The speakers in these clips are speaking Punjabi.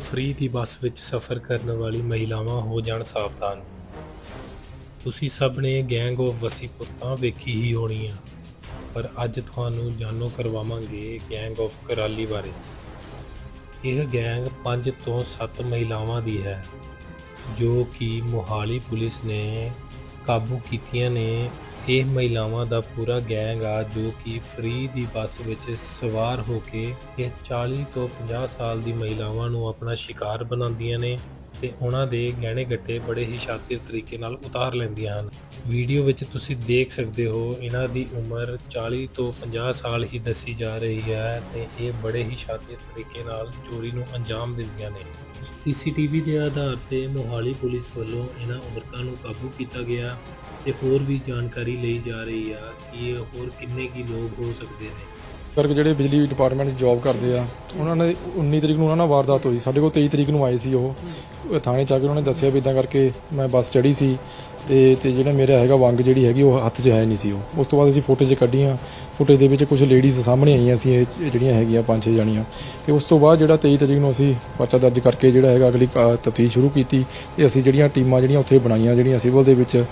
ਫ੍ਰੀ ਦੀ ਬੱਸ ਵਿੱਚ ਸਫ਼ਰ ਕਰਨ ਵਾਲੀ ਮਹਿਲਾਵਾਂ ਹੋ ਜਾਣ ਸਾਵਧਾਨ। ਤੁਸੀਂ ਸਭ ਨੇ ਗੈਂਗ ਆਫ ਵਸੀਪੁਰ ਤਾਂ ਵੇਖੀ ਹੀ ਹੋਣੀ ਆ ਪਰ ਅੱਜ ਤੁਹਾਨੂੰ ਜਾਣੋ ਕਰਵਾਵਾਂਗੇ ਗੈਂਗ ਆਫ ਕਰਾਲੀ ਬਾਰੇ। ਇਹ ਗੈਂਗ 5 ਤੋਂ 7 ਮਹਿਲਾਵਾਂ ਦੀ ਹੈ, ਜੋ ਕਿ ਮੋਹਾਲੀ ਪੁਲਿਸ ਨੇ ਕਾਬੂ ਕੀਤੀਆਂ ਨੇ, ਇਹ ਮਹਿਲਾਵਾਂ ਦਾ ਪੂਰਾ ਗੈਂਗ ਆ ਜੋ ਕਿ ਫਰੀ ਦੀ ਬੱਸ ਵਿੱਚ ਸਵਾਰ ਹੋ ਕੇ ਇਹ 40 ਤੋਂ 50 ਸਾਲ ਦੀ ਮਹਿਲਾਵਾਂ ਨੂੰ ਆਪਣਾ ਸ਼ਿਕਾਰ ਬਣਾਉਂਦੀਆਂ ਨੇ। ਤੇ ਉਹਨਾਂ ਦੇ ਗਹਿਣੇ ਗੱਟੇ ਬੜੇ ਹੀ ਸ਼ਾਤਿਰ ਤਰੀਕੇ ਨਾਲ ਉਤਾਰ ਲੈਂਦੀਆਂ ਹਨ। ਵੀਡੀਓ ਵਿੱਚ ਤੁਸੀਂ ਦੇਖ ਸਕਦੇ ਹੋ, ਇਹਨਾਂ ਦੀ ਉਮਰ 40 ਤੋਂ 50 ਸਾਲ ਹੀ ਦੱਸੀ ਜਾ ਰਹੀ ਹੈ ਤੇ ਇਹ ਬੜੇ ਹੀ ਸ਼ਾਤਿਰ ਤਰੀਕੇ ਨਾਲ ਚੋਰੀ ਨੂੰ ਅੰਜਾਮ ਦਿੰਦੀਆਂ ਨੇ। ਸੀਸੀਟੀਵੀ ਦੇ ਆਧਾਰ ਤੇ ਮੋਹਾਲੀ ਪੁਲਿਸ ਵੱਲੋਂ ਇਹਨਾਂ ਔਰਤਾਂ ਨੂੰ ਕਾਬੂ ਕੀਤਾ ਗਿਆ ਤੇ ਹੋਰ ਵੀ ਜਾਣਕਾਰੀ ਲਈ ਜਾ ਰਹੀ ਆ ਕਿ ਇਹ ਹੋਰ ਕਿੰਨੇ ਕੀ ਲੋਕ ਹੋ ਸਕਦੇ ਨੇ। ਕਰਕੇ ਜਿਹੜੇ ਬਿਜਲੀ ਡਿਪਾਰਟਮੈਂਟ 'ਚ ਜੌਬ ਕਰਦੇ ਆ, ਉਹਨਾਂ ਨੇ 19 ਤਰੀਕ ਨੂੰ ਉਹਨਾਂ ਨਾਲ ਵਾਰਦਾਤ ਹੋਈ। ਸਾਡੇ ਕੋਲ 23 ਤਰੀਕ ਨੂੰ ਆਏ ਸੀ ਉਹ। ਥਾਣੇ ਚ ਆ ਕੇ ਉਹਨਾਂ ਨੇ ਦੱਸਿਆ ਵੀ ਇਦਾਂ ਕਰਕੇ ਮੈਂ ਬੱਸ ਚੜੀ ਸੀ। ਤੇ ਤੇ ਜਿਹੜਾ ਮੇਰਾ ਹੈਗਾ ਵੰਗ ਜਿਹੜੀ ਹੈਗੀ ਉਹ ਹੱਥ 'ਚ ਹੈ ਨਹੀਂ ਸੀ ਉਹ। ਉਸ ਤੋਂ ਬਾਅਦ ਅਸੀਂ ਫੁਟੇਜ ਕੱਢੀਆਂ। ਫੁਟੇਜ ਦੇ ਵਿੱਚ ਕੁਝ ਲੇਡੀਜ਼ ਸਾਹਮਣੇ ਆਈਆਂ ਸੀ, ਇਹ ਜਿਹੜੀਆਂ ਹੈਗੀਆਂ ਪੰਜ ਛੇ ਜਾਣੀਆਂ। ਤੇ ਉਸ ਤੋਂ ਬਾਅਦ ਜਿਹੜਾ 23 ਤਰੀਕ ਨੂੰ ਅਸੀਂ ਪਰਚਾ ਦਰਜ ਕਰਕੇ ਜਿਹੜਾ ਹੈਗਾ ਅਗਲੀ ਤਫਤੀਸ਼ ਸ਼ੁਰੂ ਕੀਤੀ। ਤੇ ਅਸੀਂ ਜਿਹੜੀਆਂ ਟੀਮਾਂ ਜਿਹੜੀਆਂ ਉੱਥੇ ਬਣਾਈਆਂ, ਜਿਹੜੀਆਂ ਸਿਵਲ ਦੇ ਵਿੱਚ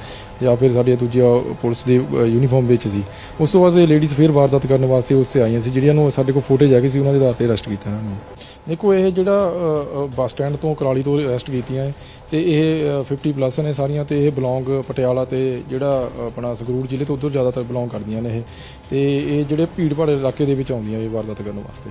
ਜਾਂ ਫਿਰ ਸਾਡੇ ਦੂਜੇ ਪੁਲਿਸ ਦੇ ਯੂਨੀਫਾਰਮ ਵਿੱਚ ਸੀ। ਉਸ ਤੋਂ ਬਾਅਦ ਇਹ ਲੇਡੀਜ਼ ਫਿਰ ਵਾਰਦਾਤ ਕਰਨ ਵਾਸਤੇ ਉਸ ਤੇ ਆਈਆਂ ਸੀ, ਜਿਹੜੀਆਂ ਨੂੰ ਸਾਡੇ ਕੋਲ ਫੁਟੇਜ ਹੈਗੀ ਸੀ, ਉਹਨਾਂ ਦੇ ਆਧਾਰ ਤੇ ਅਰੈਸਟ ਕੀਤਾ ਇਹਨਾਂ ਨੂੰ। ਦੇਖੋ ਇਹ ਜਿਹੜਾ ਬੱਸ ਸਟੈਂਡ ਤੋਂ ਕਰਾਲੀ ਤੋਂ ਅਰੈਸਟ ਕੀਤੀਆਂ ਹੈ ਤੇ ਇਹ ਅ, 50 ਪਲੱਸ ਨੇ ਸਾਰੀਆਂ ਤੇ ਇਹ ਬਿਲੋਂਗ ਪਟਿਆਲਾ ਤੇ ਜਿਹੜਾ ਆਪਣਾ ਸੰਗਰੂਰ ਜ਼ਿਲ੍ਹੇ ਤੋਂ ਉਧਰ ਜ਼ਿਆਦਾਤਰ ਬਿਲੋਂਗ ਕਰਦੀਆਂ ਨੇ ਇਹ। ਤੇ ਇਹ ਜਿਹੜੇ ਭੀੜ ਭਾੜ ਇਲਾਕੇ ਦੇ ਵਿੱਚ ਆਉਂਦੀਆਂ ਇਹ ਵਾਰਦਾਤ ਕਰਨ ਵਾਸਤੇ।